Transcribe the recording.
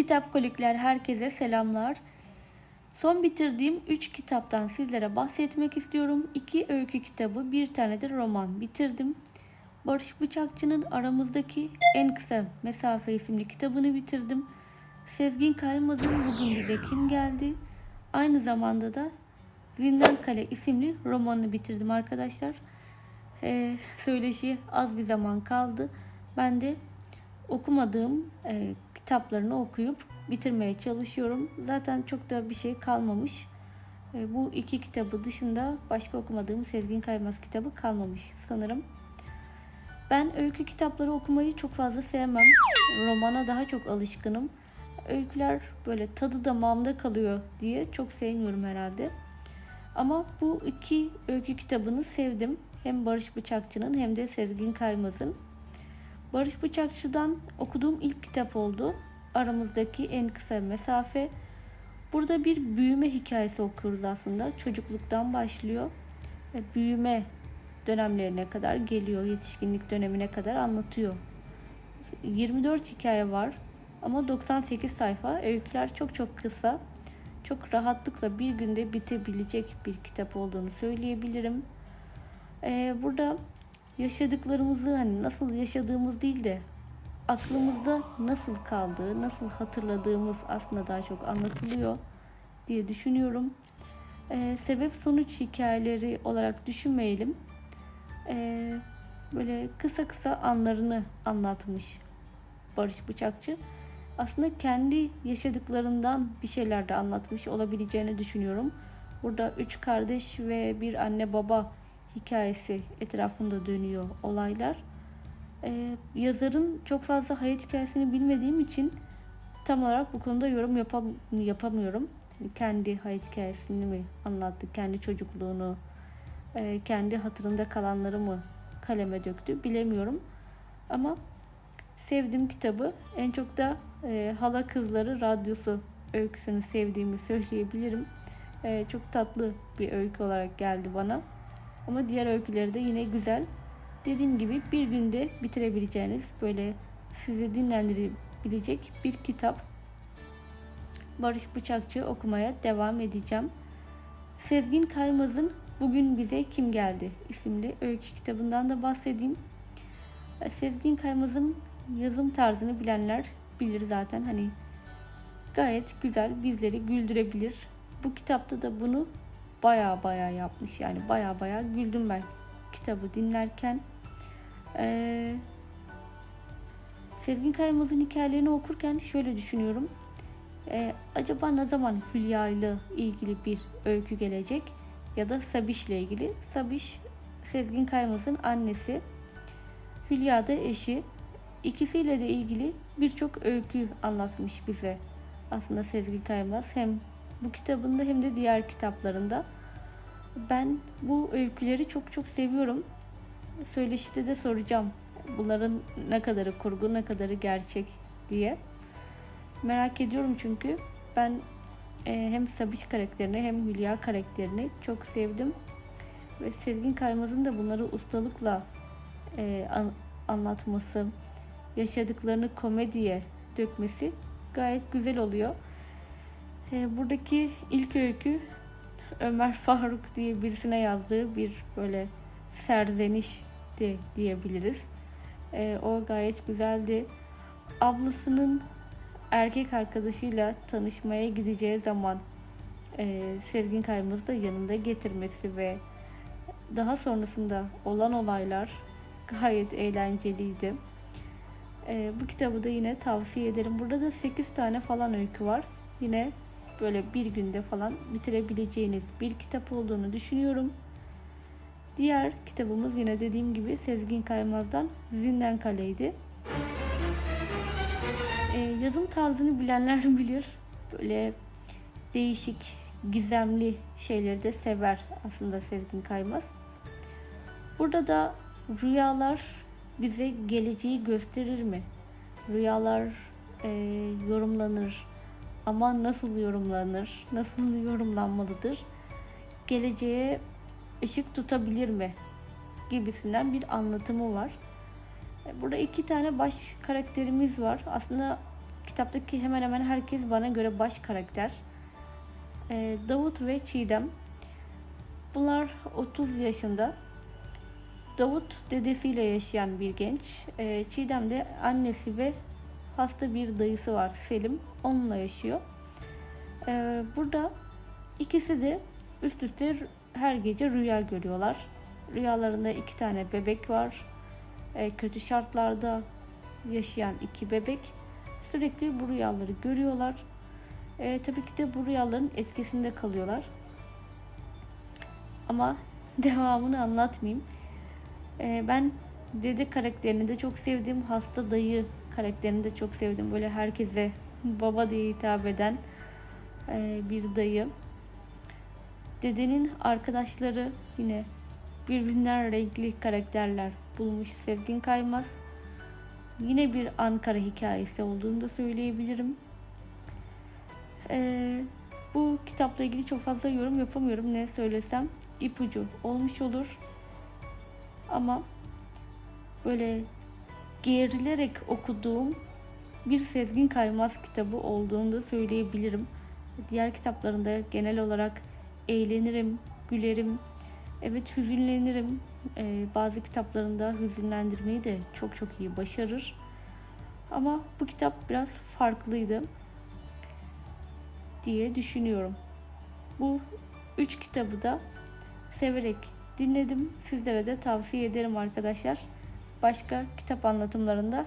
Kitap Kolikler herkese selamlar. Son bitirdiğim 3 kitaptan sizlere bahsetmek istiyorum. 2 öykü kitabı, bir tane de roman bitirdim. Barış Bıçakçı'nın Aramızdaki En Kısa Mesafe isimli kitabını bitirdim. Sezgin Kaymaz'ın Bugün Bize Kim Geldi? Aynı zamanda da Zindan Kale isimli romanını bitirdim arkadaşlar. Ee, söyleşi az bir zaman kaldı. Ben de okumadığım e, kitaplarını okuyup bitirmeye çalışıyorum. Zaten çok da bir şey kalmamış. E, bu iki kitabı dışında başka okumadığım Sezgin Kaymaz kitabı kalmamış sanırım. Ben öykü kitapları okumayı çok fazla sevmem. Romana daha çok alışkınım. Öyküler böyle tadı damağımda kalıyor diye çok sevmiyorum herhalde. Ama bu iki öykü kitabını sevdim. Hem Barış Bıçakçı'nın hem de Sezgin Kaymaz'ın. Barış Bıçakçı'dan okuduğum ilk kitap oldu. Aramızdaki en kısa mesafe. Burada bir büyüme hikayesi okuyoruz aslında. Çocukluktan başlıyor. Ve büyüme dönemlerine kadar geliyor. Yetişkinlik dönemine kadar anlatıyor. 24 hikaye var ama 98 sayfa. Öyküler çok çok kısa. Çok rahatlıkla bir günde bitebilecek bir kitap olduğunu söyleyebilirim. Ee, burada yaşadıklarımızı hani nasıl yaşadığımız değil de aklımızda nasıl kaldığı, nasıl hatırladığımız aslında daha çok anlatılıyor diye düşünüyorum. Ee, sebep sonuç hikayeleri olarak düşünmeyelim. Ee, böyle kısa kısa anlarını anlatmış Barış Bıçakçı. Aslında kendi yaşadıklarından bir şeyler de anlatmış olabileceğini düşünüyorum. Burada üç kardeş ve bir anne baba hikayesi etrafında dönüyor olaylar. Ee, yazarın çok fazla hayat hikayesini bilmediğim için tam olarak bu konuda yorum yapam yapamıyorum. Kendi hayat hikayesini mi anlattı, kendi çocukluğunu, e, kendi hatırında kalanları mı kaleme döktü bilemiyorum. Ama sevdiğim kitabı en çok da e, Hala Kızları Radyosu öyküsünü sevdiğimi söyleyebilirim. E, çok tatlı bir öykü olarak geldi bana. Ama diğer öyküleri de yine güzel. Dediğim gibi bir günde bitirebileceğiniz böyle sizi dinlendirebilecek bir kitap. Barış Bıçakçı okumaya devam edeceğim. Sezgin Kaymaz'ın Bugün Bize Kim Geldi isimli öykü kitabından da bahsedeyim. Sezgin Kaymaz'ın yazım tarzını bilenler bilir zaten. Hani gayet güzel, bizleri güldürebilir. Bu kitapta da bunu baya baya yapmış. Yani baya baya güldüm ben kitabı dinlerken. Ee, Sezgin Kaymaz'ın hikayelerini okurken şöyle düşünüyorum. Ee, acaba ne zaman Hülya ile ilgili bir öykü gelecek? Ya da Sabiş ile ilgili. Sabiş Sezgin Kaymaz'ın annesi. Hülya da eşi. İkisiyle de ilgili birçok öykü anlatmış bize. Aslında Sezgin Kaymaz hem bu kitabında hem de diğer kitaplarında. Ben bu öyküleri çok çok seviyorum. Söyleşide de soracağım. Bunların ne kadarı kurgu, ne kadarı gerçek diye. Merak ediyorum çünkü ben e, hem Sabiş karakterini hem Hülya karakterini çok sevdim. Ve Sezgin Kaymaz'ın da bunları ustalıkla e, an, anlatması, yaşadıklarını komediye dökmesi gayet güzel oluyor. E, buradaki ilk öykü Ömer Faruk diye birisine yazdığı bir böyle serzeniş de diyebiliriz. E, o gayet güzeldi. Ablasının erkek arkadaşıyla tanışmaya gideceği zaman e, Sevgin Kaymaz'ı da yanında getirmesi ve daha sonrasında olan olaylar gayet eğlenceliydi. E, bu kitabı da yine tavsiye ederim. Burada da 8 tane falan öykü var. Yine böyle bir günde falan bitirebileceğiniz bir kitap olduğunu düşünüyorum. Diğer kitabımız yine dediğim gibi Sezgin Kaymaz'dan Zindan Kale'ydi. Ee, yazım tarzını bilenler bilir. Böyle değişik, gizemli şeyleri de sever aslında Sezgin Kaymaz. Burada da rüyalar bize geleceği gösterir mi? Rüyalar e, yorumlanır, ama nasıl yorumlanır, nasıl yorumlanmalıdır, geleceğe ışık tutabilir mi gibisinden bir anlatımı var. Burada iki tane baş karakterimiz var. Aslında kitaptaki hemen hemen herkes bana göre baş karakter. Ee, Davut ve Çiğdem. Bunlar 30 yaşında. Davut dedesiyle yaşayan bir genç. Ee, Çiğdem de annesi ve hasta bir dayısı var Selim. Onunla yaşıyor. Ee, burada ikisi de üst üste her gece rüya görüyorlar. Rüyalarında iki tane bebek var. Ee, kötü şartlarda yaşayan iki bebek. Sürekli bu rüyaları görüyorlar. Ee, tabii ki de bu rüyaların etkisinde kalıyorlar. Ama devamını anlatmayayım. Ben dede karakterini de çok sevdim. Hasta dayı karakterini de çok sevdim. Böyle herkese baba diye hitap eden e, bir dayı. Dedenin arkadaşları yine birbirinden renkli karakterler bulmuş Sevgin Kaymaz. Yine bir Ankara hikayesi olduğunu da söyleyebilirim. Ee, bu kitapla ilgili çok fazla yorum yapamıyorum. Ne söylesem ipucu olmuş olur. Ama böyle gerilerek okuduğum bir Sezgin Kaymaz kitabı olduğunu da söyleyebilirim. Diğer kitaplarında genel olarak eğlenirim, gülerim, evet hüzünlenirim. Ee, bazı kitaplarında hüzünlendirmeyi de çok çok iyi başarır. Ama bu kitap biraz farklıydı diye düşünüyorum. Bu üç kitabı da severek dinledim. Sizlere de tavsiye ederim arkadaşlar. Başka kitap anlatımlarında